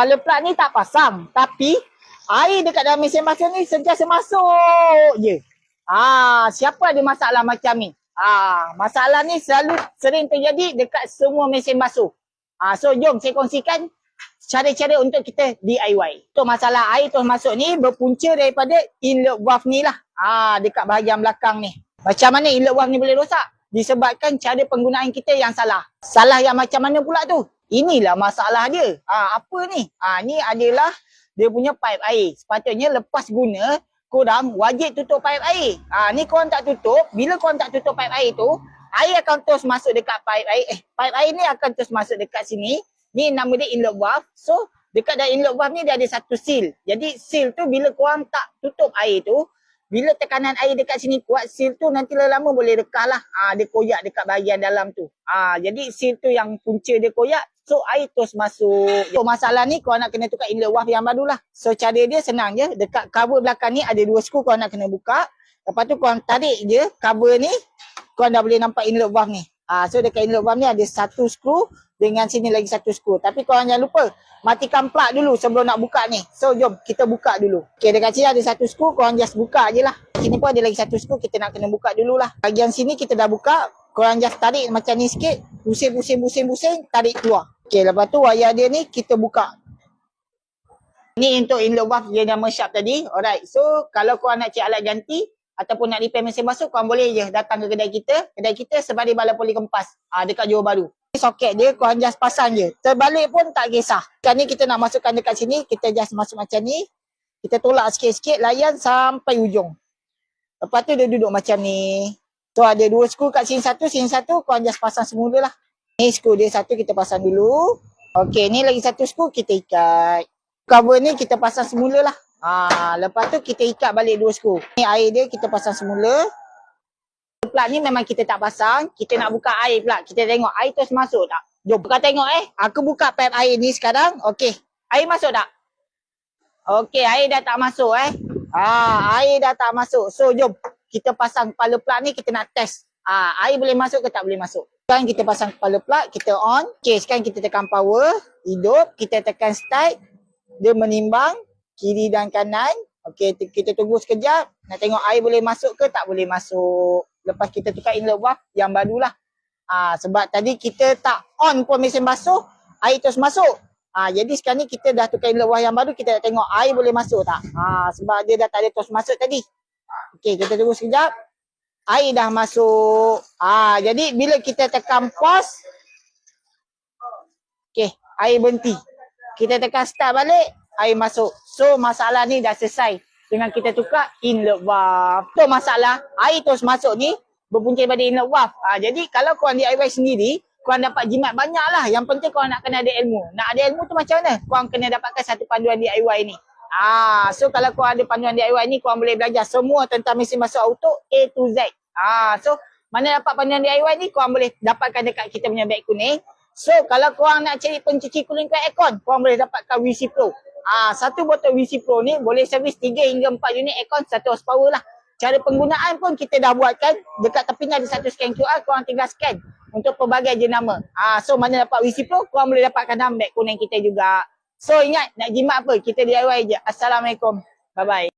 kepala plug ni tak pasang. Tapi air dekat dalam mesin basuh ni sentiasa masuk je. Ah, siapa ada masalah macam ni? Ah, masalah ni selalu sering terjadi dekat semua mesin basuh. Ah, so jom saya kongsikan cara-cara untuk kita DIY. Tu masalah air terus masuk ni berpunca daripada inlet valve ni lah. Ah, dekat bahagian belakang ni. Macam mana inlet valve ni boleh rosak? Disebabkan cara penggunaan kita yang salah. Salah yang macam mana pula tu? Inilah masalah dia. Ah, apa ni? Ah, ni adalah dia punya pipe air. Sepatutnya lepas guna, korang wajib tutup pipe air. Ah, ni korang tak tutup. Bila korang tak tutup pipe air tu, air akan terus masuk dekat pipe air. Eh, pipe air ni akan terus masuk dekat sini. Ni nama dia inlet valve. So, dekat dalam inlet valve ni dia ada satu seal. Jadi, seal tu bila korang tak tutup air tu, bila tekanan air dekat sini kuat, seal tu nanti lama-lama boleh rekah lah. Ha, dia koyak dekat bahagian dalam tu. Ha, jadi seal tu yang punca dia koyak, so air terus masuk. So masalah ni kau nak kena tukar inlet valve yang baru lah. So cara dia senang je, dekat cover belakang ni ada dua skru kau nak kena buka. Lepas tu kau tarik je cover ni, kau dah boleh nampak inlet valve ni. Ha, so dekat inlet valve ni ada satu skru dengan sini lagi satu skru. Tapi kau jangan lupa matikan plug dulu sebelum nak buka ni. So jom kita buka dulu. Okay dekat sini ada satu skru korang just buka je lah. Sini pun ada lagi satu skru kita nak kena buka dulu lah. Bahagian sini kita dah buka. Korang just tarik macam ni sikit. Pusing pusing pusing pusing tarik keluar. Okay lepas tu wayar dia ni kita buka. Ni untuk inlet valve dia nama sharp tadi. Alright so kalau korang nak cek alat ganti ataupun nak repair mesin basuh korang boleh je datang ke kedai kita. Kedai kita sebalik balai poli kempas. Ah dekat Johor Baru soket dia korang just pasang je. Terbalik pun tak kisah. Sekarang ni kita nak masukkan dekat sini, kita just masuk macam ni. Kita tolak sikit-sikit, layan sampai ujung. Lepas tu dia duduk macam ni. So ada dua skru kat sini satu, sini satu, korang just pasang semula lah. Ni skru dia satu kita pasang dulu. Okay, ni lagi satu skru kita ikat. Cover ni kita pasang semula lah. Ha, lepas tu kita ikat balik dua skru. Ni air dia kita pasang semula plug ni memang kita tak pasang. Kita nak buka air pula. Kita tengok air terus masuk tak? Jom buka tengok eh. Aku buka pipe air ni sekarang. Okey. Air masuk tak? Okey, air dah tak masuk eh. Ah, air dah tak masuk. So jom kita pasang kepala plug ni kita nak test. Ah, air boleh masuk ke tak boleh masuk? Sekarang kita pasang kepala plug, kita on. Okey, sekarang kita tekan power, hidup, kita tekan start. Dia menimbang kiri dan kanan. Okey, kita tunggu sekejap. Nak tengok air boleh masuk ke tak boleh masuk lepas kita tukar inlet valve yang barulah. Ah sebab tadi kita tak on pun mesin basuh, air terus masuk. Ah jadi sekarang ni kita dah tukar inlet valve yang baru, kita nak tengok air boleh masuk tak. Ah sebab dia dah tak ada terus masuk tadi. Okey, kita tunggu sekejap. Air dah masuk. Ah jadi bila kita tekan pause Okey, air berhenti. Kita tekan start balik, air masuk. So masalah ni dah selesai dengan kita tukar inlet valve. Tu masalah air terus masuk ni berpunca daripada inlet valve. Ha, jadi kalau korang DIY sendiri, korang dapat jimat banyak lah. Yang penting korang nak kena ada ilmu. Nak ada ilmu tu macam mana? Korang kena dapatkan satu panduan DIY ni. Ah, so kalau korang ada panduan DIY ni, korang boleh belajar semua tentang mesin basuh auto A to Z. Ah, so mana dapat panduan DIY ni, korang boleh dapatkan dekat kita punya beg kuning. So kalau korang nak cari pencuci cooling fan aircon, korang boleh dapatkan WC Pro. Ah, satu botol WC Pro ni boleh servis 3 hingga 4 unit aircon 1 horsepower lah. Cara penggunaan pun kita dah buatkan. Dekat tepinya ada satu scan QR, korang tinggal scan untuk pelbagai jenama. Ah, so mana dapat WC Pro, korang boleh dapatkan dalam beg kuning kita juga. So ingat nak jimat apa, kita DIY je. Assalamualaikum. Bye-bye.